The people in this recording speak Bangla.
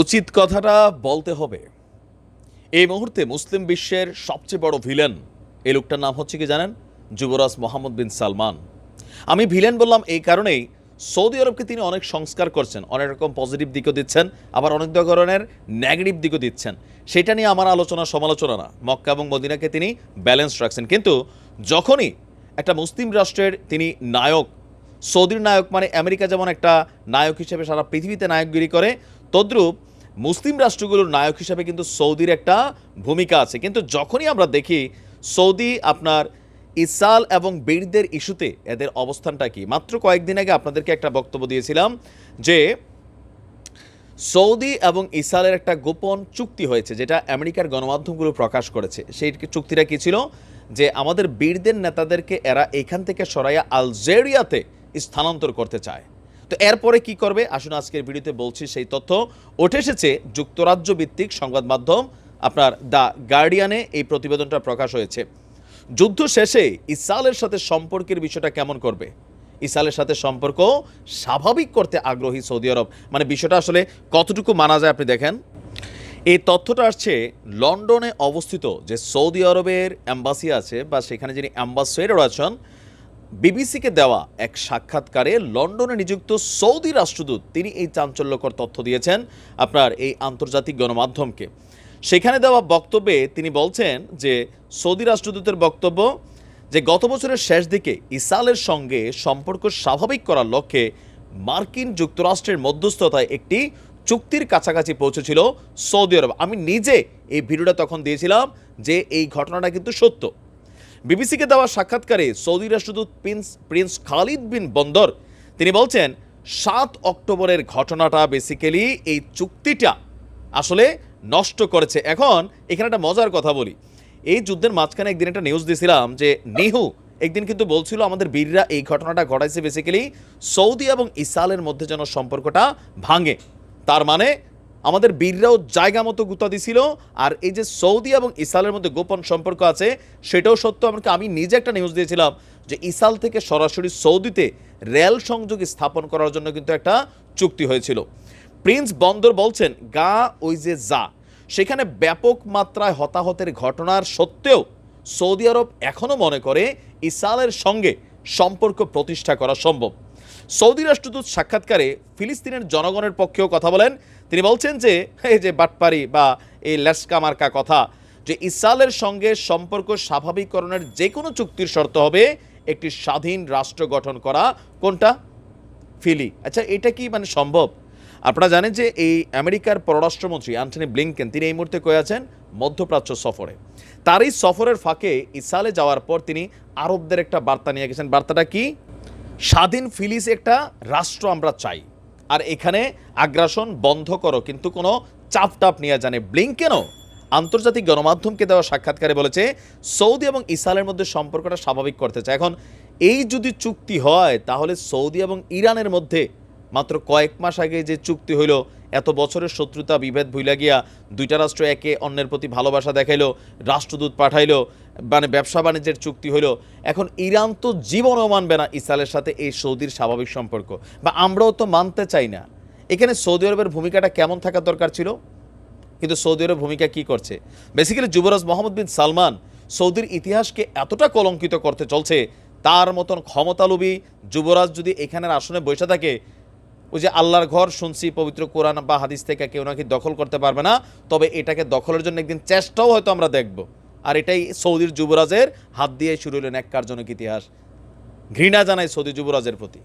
উচিত কথাটা বলতে হবে। এই মুহূর্তে মুসলিম বিশ্বের সবচেয়ে বড় ভিলেন এই লোকটার নাম হচ্ছে কি জানেন? যুবরাজ মোহাম্মদ বিন সালমান। আমি ভিলেন বললাম এই কারণেই সৌদি আরবকে তিনি অনেক সংস্কার করছেন, অনেক রকম পজিটিভ দিকও দিচ্ছেন, আবার অনেক ধরনের নেগেটিভ দিকও দিচ্ছেন। সেটা নিয়ে আমার আলোচনা সমালোচনা না। মক্কা এবং মদিনাকে তিনি ব্যালেন্স রাখছেন। কিন্তু যখনই একটা মুসলিম রাষ্ট্রের তিনি নায়ক, সৌদির নায়ক মানে আমেরিকা যেমন একটা নায়ক হিসেবে সারা পৃথিবীতে নায়কগিরি করে তদ্রূপ মুসলিম রাষ্ট্রগুলোর নায়ক হিসাবে কিন্তু সৌদির একটা ভূমিকা আছে। কিন্তু যখনই আমরা দেখি সৌদি আপনার ইসাল এবং বীরদের ইস্যুতে এদের অবস্থানটা কি? মাত্র কয়েকদিন আগে আপনাদেরকে একটা বক্তব্য দিয়েছিলাম যে সৌদি এবং ইসরায়েলের একটা গোপন চুক্তি হয়েছে, যেটা আমেরিকার গণমাধ্যমগুলো প্রকাশ করেছে। সেই চুক্তিটা কি ছিল? যে আমাদের বীরদের নেতাদেরকে এরা এখান থেকে সরাইয়া আলজেরিয়াতে স্থানান্তর করতে চায়। তো এরপরে কি করবে? আসুন আজকের ভিডিওতে বলছি সেই তথ্য। উঠে এসেছে যুক্তরাজ্য ভিত্তিক সংবাদ মাধ্যম, আপনার দ্য গার্ডিয়ানে এই প্রতিবেদনটা প্রকাশ হয়েছে। যুদ্ধ শেষে ইসরায়েলের সাথে সম্পর্কের বিষয়টা কেমন করবে? ইসরায়েলের সাথে সম্পর্ক স্বাভাবিক করতে আগ্রহী সৌদি আরব। মানে বিষয়টা আসলে কতটুকু মানা যায় আপনি দেখেন। এই তথ্যটা আসছে লন্ডনে অবস্থিত যে সৌদি আরবের অ্যাম্বাসি আছে বা সেখানে যিনি অ্যাম্বাসেডর আছেন বিবিসিকে দেওয়া এক সাক্ষাৎকারে লন্ডনে নিযুক্ত সৌদি রাষ্ট্রদূত, তিনি এই চাঞ্চল্যকর তথ্য দিয়েছেন আপনার এই আন্তর্জাতিক গণমাধ্যমকে। সেখানে দেওয়া বক্তব্যে তিনি বলছেন যে, সৌদি রাষ্ট্রদূতের বক্তব্য যে, গত বছরের শেষ দিকে ইসরায়েলের সঙ্গে সম্পর্ক স্বাভাবিক করার লক্ষ্যে মার্কিন যুক্তরাষ্ট্রের মধ্যস্থতায় একটি চুক্তির কাছাকাছি পৌঁছেছিল সৌদি আরব। আমি নিজে এই ভিডিওটা তখন দিয়েছিলাম যে, এই ঘটনাটা কিন্তু সত্য। বিবিসিকে দেওয়া সাক্ষাৎকারে সৌদি রাষ্ট্রদূত প্রিন্স প্রিন্স খালিদ বিন বন্দর, তিনি বলছেন, সাত অক্টোবরের ঘটনাটা বেসিক্যালি এই চুক্তিটা আসলে নষ্ট করেছে। এখন এখানে একটা মজার কথা বলি। এই যুদ্ধের মাঝখানে একদিন একটা নিউজ দিয়েছিলাম যে নেহু একদিন কিন্তু বলছিল, আমাদের বীররা এই ঘটনাটা ঘটাইছে বেসিক্যালি সৌদি এবং ইসরায়েলের মধ্যে যেন সম্পর্কটা ভাঙে। তার মানে আমাদের বীররাও জায়গা মতো গুতা দিছিল। আর এই যে সৌদি এবং ইসরায়েলের মধ্যে গোপন সম্পর্ক আছে, সেটাও সত্য। আমাকে আমি নিজে একটা নিউজ দিয়েছিলাম যে ইসরায়েল থেকে সরাসরি সৌদিতে রেল সংযোগ স্থাপন করার জন্য কিন্তু একটা চুক্তি হয়েছিল। প্রিন্স বন্দর বলছেন, গা ওই যে যা। সেখানে ব্যাপক মাত্রায় হতাহতের ঘটনার সত্ত্বেও সৌদি আরব এখনও মনে করে ইসরায়েলের সঙ্গে সম্পর্ক প্রতিষ্ঠা করা সম্ভব। সৌদি রাষ্ট্রদূত সাক্ষাৎকারে ফিলিস্তিনের জনগণের পক্ষেও কথা বলেন। তিনি বলছেন যে, এই যে বাটপারি বা এই লেসকা মার্কা কথা, যে ইসরায়েলের সঙ্গে সম্পর্ক স্বাভাবিককরণের যে কোনো চুক্তির শর্ত হবে একটি স্বাধীন রাষ্ট্র গঠন করা। কোনটা? ফিলি। আচ্ছা এটা কি মানে সম্ভব? আপনারা জানেন যে এই আমেরিকার পররাষ্ট্রমন্ত্রী অ্যান্টনি ব্লিংকেন, তিনি এই মুহূর্তে কয়ে আছেন মধ্যপ্রাচ্য সফরে। তার এই সফরের ফাঁকে ইসরায়েলে যাওয়ার পর তিনি আরবদের একটা বার্তা নিয়ে গেছেন। বার্তাটা কি? স্বাধীন ফিলিস একটা রাষ্ট্র আমরা চাই। আর এখানে আগ্রাসন বন্ধ করো, কিন্তু কোনো চাপ টাপ নিয়ে জানে কেন আন্তর্জাতিক গণমাধ্যমকে দেওয়া সাক্ষাৎকারে বলেছে, সৌদি এবং ইসরায়েলের মধ্যে সম্পর্কটা স্বাভাবিক করতে চায়। এখন, এই যদি চুক্তি হয়, তাহলে সৌদি এবং ইরানের মধ্যে মাত্র কয়েক মাস আগে যে চুক্তি হইল এত বছরের শত্রুতা, বিভেদ ভুইলা গিয়া দুইটা রাষ্ট্র একে অন্যের প্রতি ভালোবাসা দেখাইলো, রাষ্ট্রদূত পাঠাইলো মানে ব্যবসা বাণিজ্যের চুক্তি হইল। এখন ইরান তো জীবনও মানবে না ইসরায়েলের সাথে এই সৌদির স্বাভাবিক সম্পর্ক। বা আমরাও তো মানতে চাই না। এখানে সৌদি আরবের ভূমিকাটা কেমন থাকা দরকার ছিল? কিন্তু সৌদি আরব ভূমিকা কি করছে? বেসিক্যালি যুবরাজ মোহাম্মদ বিন সালমান সৌদির ইতিহাসকে এতটা কলঙ্কিত করতে চলছে, তার মতন ক্ষমতালোভী যুবরাজ যদি এখানের আসনে বসে থাকে ওই যে আল্লাহর ঘর শুনছি, পবিত্র কোরআন বা হাদিস থেকে কেউ নাকি দখল করতে পারবে না, তবে এটাকে দখলের জন্য একদিন চেষ্টাও হয়তো আমরা দেখব। আর এটাই সৌদির যুবরাজের হাত দিয়ে শুরু হলেন এক কারজনক ইতিহাস। ঘৃণা জানাই সৌদি যুবরাজের প্রতি।